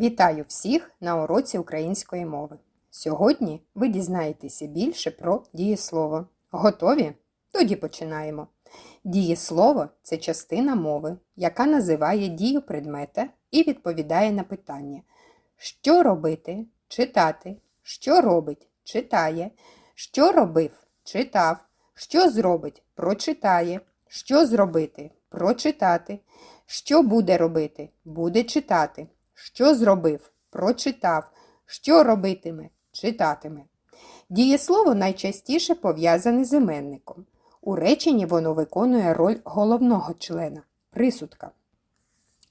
Вітаю всіх на уроці української мови. Сьогодні ви дізнаєтеся більше про дієслово. Готові? Тоді починаємо. Дієслово це частина мови, яка називає дію предмета і відповідає на питання: що робити, читати, що робить, читає, що робив, читав, що зробить, прочитає, що зробити, прочитати, що буде робити, буде читати, що зробив, прочитав, що робитиме, читатиме. Дієслово найчастіше пов'язане з іменником. У реченні воно виконує роль головного члена присудка.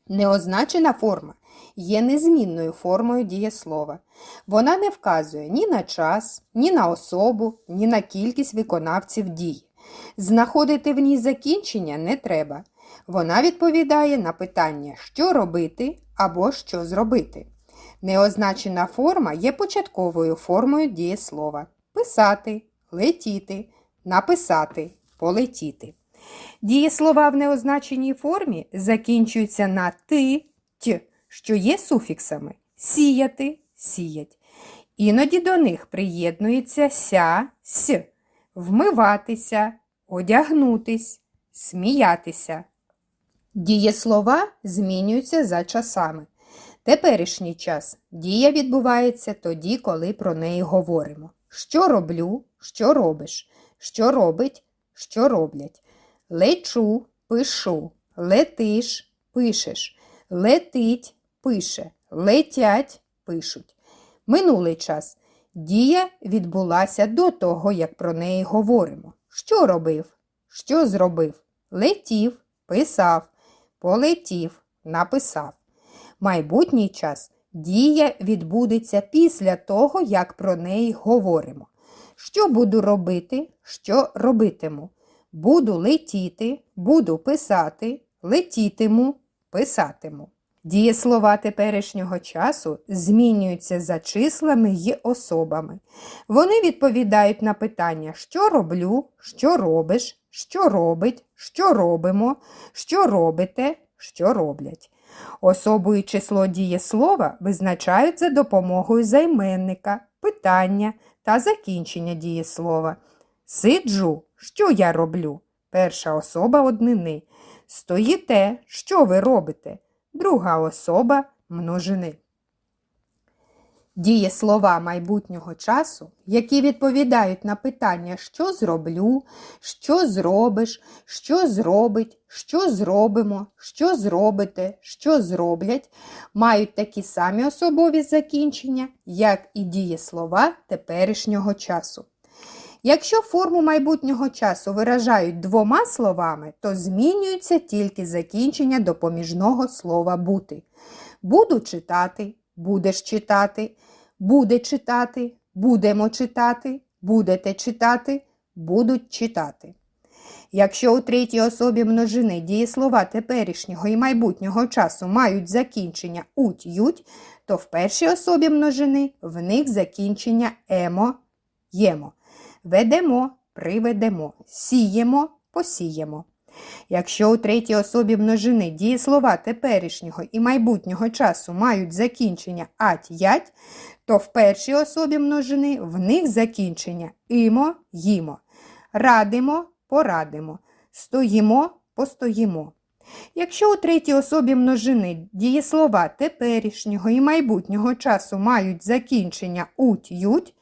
Неозначена форма є незмінною формою дієслова. Вона не вказує ні на час, ні на особу, ні на кількість виконавців дії. Знаходити в ній закінчення не треба. Вона відповідає на питання, що робити або що зробити. Неозначена форма є початковою формою дієслова писати, летіти, написати, полетіти. Дієслова в неозначеній формі закінчуються на ти, т, що є суфіксами сіяти, сіять. Іноді до них приєднується ся, с, вмиватися, одягнутись, сміятися. Дієслова змінюються за часами. Теперішній час дія відбувається тоді, коли про неї говоримо. Що роблю, що робиш, що робить, що роблять. Лечу, пишу, летиш, пишеш, летить, пише, летять, пишуть. Минулий час. Дія відбулася до того, як про неї говоримо. Що робив? Що зробив? Летів, писав, полетів, написав. Майбутній час дія відбудеться після того, як про неї говоримо. Що буду робити, що робитиму? Буду летіти, буду писати, летітиму, писатиму. Дієслова теперішнього часу змінюються за числами й особами. Вони відповідають на питання, що роблю, що робиш, що робить, що робимо, що робите, що роблять. Особу і число дієслова визначають за допомогою займенника, питання та закінчення дієслова. Сиджу, що я роблю? Перша особа однини. Стоїте, що ви робите? Друга особа множини. Дієслова майбутнього часу, які відповідають на питання, що зроблю, що зробиш, що зробить, що зробимо, що зробите, що зроблять, мають такі самі особові закінчення, як і дієслова теперішнього часу. Якщо форму майбутнього часу виражають двома словами, то змінюється тільки закінчення допоміжного слова бути. Буду читати, будеш читати, буде читати, будемо читати, будете читати, будуть читати. Якщо у третій особі множини дієслова теперішнього і майбутнього часу мають закінчення уть ють, то в першій особі множини в них закінчення емо ємо. Ведемо, приведемо, сіємо, посіємо. Якщо у третій особі множини дієслова теперішнього і майбутнього часу мають закінчення ать ять, то в першій особі множини в них закінчення імо, їмо, радимо, порадимо, стоїмо, постоїмо. Якщо у третій особі множини дієслова теперішнього і майбутнього часу мають закінчення уть ють,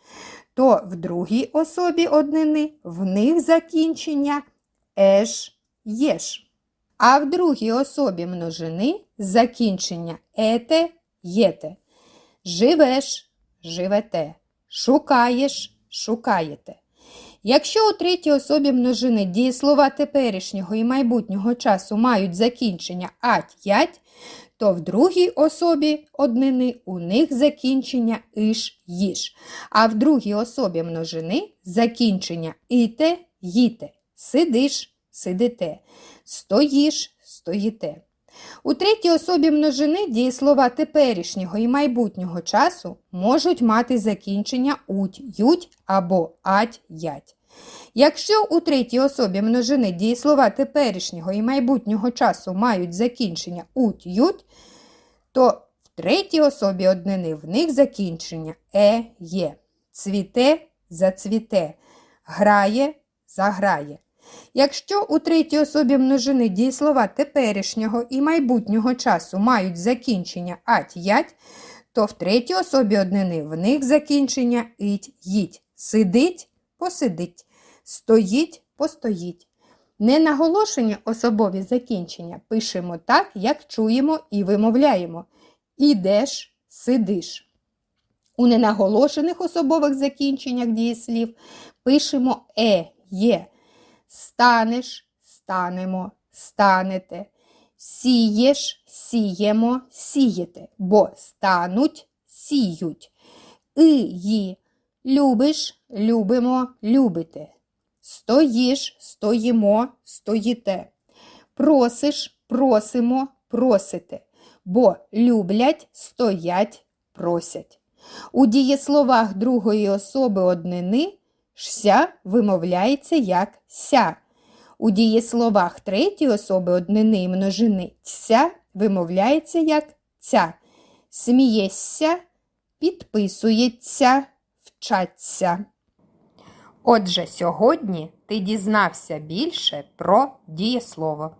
то в другій особі однини в них закінчення еш, єш. А в другій особі множини закінчення ете, єте. Живеш, живете, шукаєш, шукаєте. Якщо у третій особі множини дієслова теперішнього і майбутнього часу мають закінчення ать ять, то в другій особі однини у них закінчення іш їж, а в другій особі множини закінчення іте їте, сидиш, сидите, стоїш, стоїте. У третій особі множини дієслова теперішнього і майбутнього часу можуть мати закінчення уть ють або ать ять. Якщо у третій особі множини дієслова теперішнього і майбутнього часу мають закінчення уть ють, то в третій особі однини в них закінчення е є. Цвіте зацвіте, грає заграє. Якщо у третій особі множини дієслова теперішнього і майбутнього часу мають закінчення ать ять, то в третій особі однини в них закінчення іть їдь. Сидить посидить, стоїть постоїть. Ненаголошені особові закінчення пишемо так, як чуємо і вимовляємо. Ідеш, сидиш. У ненаголошених особових закінченнях дієслів пишемо е, є. Станеш, станемо, станете. Сієш, сіємо, сієте, бо стануть, сіють. И, ї, любиш, любимо, любите. Стоїш, стоїмо, стоїте. Просиш, просимо, просите. Бо люблять, стоять, просять. У дієсловах другої особи однини ся вимовляється як ся. У дієсловах третьої особи однини і множини ця вимовляється як ця. Сміється, підписується, вчаться. Отже, сьогодні ти дізнався більше про дієслово.